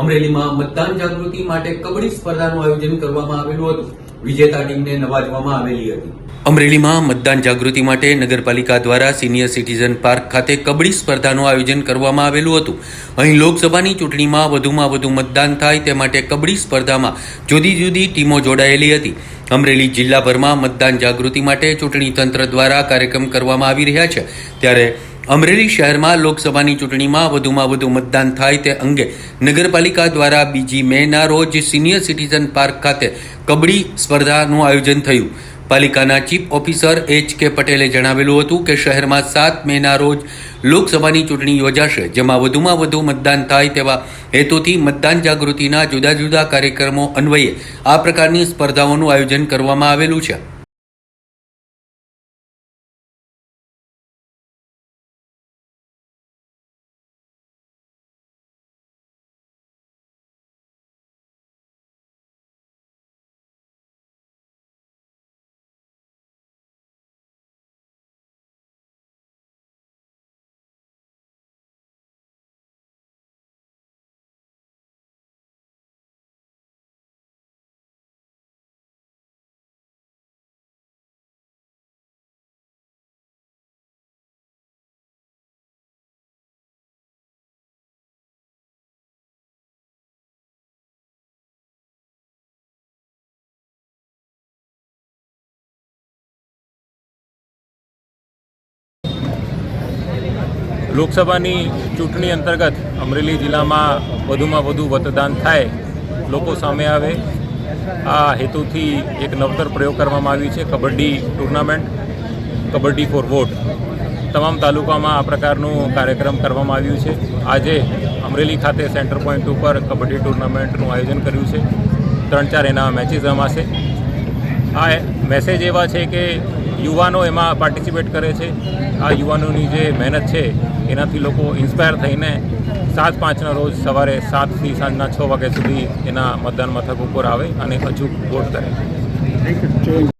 અમરેલીમાં મતદાન જાગૃતિ માટે કબડ્ડી સ્પર્ધાનું આયોજન કરવામાં આવેલું હતું. વિજેતા ટીમને નવાજવામાં આવેલી હતી. અમરેલીમાં મતદાન જાગૃતિ માટે નગરપાલિકા દ્વારા સિનિયર સિટીઝન પાર્ક ખાતે કબડ્ડી સ્પર્ધાનું આયોજન કરવામાં આવેલું હતું. અહીં લોકસભાની ચૂંટણીમાં વધુમાં વધુ મતદાન થાય તે માટે કબડ્ડી સ્પર્ધામાં જુદી જુદી ટીમો જોડાયેલી હતી. અમરેલી જિલ્લાભરમાં મતદાન જાગૃતિ માટે ચૂંટણી તંત્ર દ્વારા કાર્યક્રમ કરવામાં આવી રહ્યા છે. ત્યારે અમરેલી શહેરમાં લોકસભાની ચૂંટણીમાં વધુમાં વધુ મતદાન થાય તે અંગે નગરપાલિકા દ્વારા બીજી મેના રોજ સિનિયર સિટીઝન પાર્ક ખાતે કબડ્ડી સ્પર્ધાનું આયોજન થયું. પાલિકાના ચીફ ઓફિસર એચ કે પટેલે જણાવેલું હતું કે શહેરમાં સાત મેના રોજ લોકસભાની ચૂંટણી યોજાશે, જેમાં વધુમાં વધુ મતદાન થાય તેવા હેતુથી મતદાન જાગૃતિના જુદા જુદા કાર્યક્રમો અન્વયે આ પ્રકારની સ્પર્ધાઓનું આયોજન કરવામાં આવેલું છે. લોકસભાની ચૂંટણી અંતર્ગત અમરેલી જિલ્લામાં વધુમાં વધુ મતદાન થાય, લોકો સામે આવે. આ હેતુથી એક નવતર પ્રયોગ કરવામાં આવ્યું છે, kabaddi tournament, kabaddi for vote. તમામ તાલુકામાં આ પ્રકારનું કાર્યક્રમ કરવામાં આવ્યું છે. આજે અમરેલી ખાતે સેન્ટર પોઈન્ટ ઉપર કબડ્ડી ટુર્નામેન્ટનું આયોજન કર્યું છે. ત્રણ ચાર એના મેચીસ રમાશે. આ મેસેજ એવા છે કે યુવાનો એમાં પાર્ટિસિપેટ કરે છે. આ યુવાનોની જે મહેનત છે, એનાથી લોકો ઇન્સ્પાયર થઈને સાત પાંચના રોજ સવારે સાતથી સાંજના છ વાગ્યા સુધી એના મતદાન મથક ઉપર આવે અને અચૂક વોટ કરે.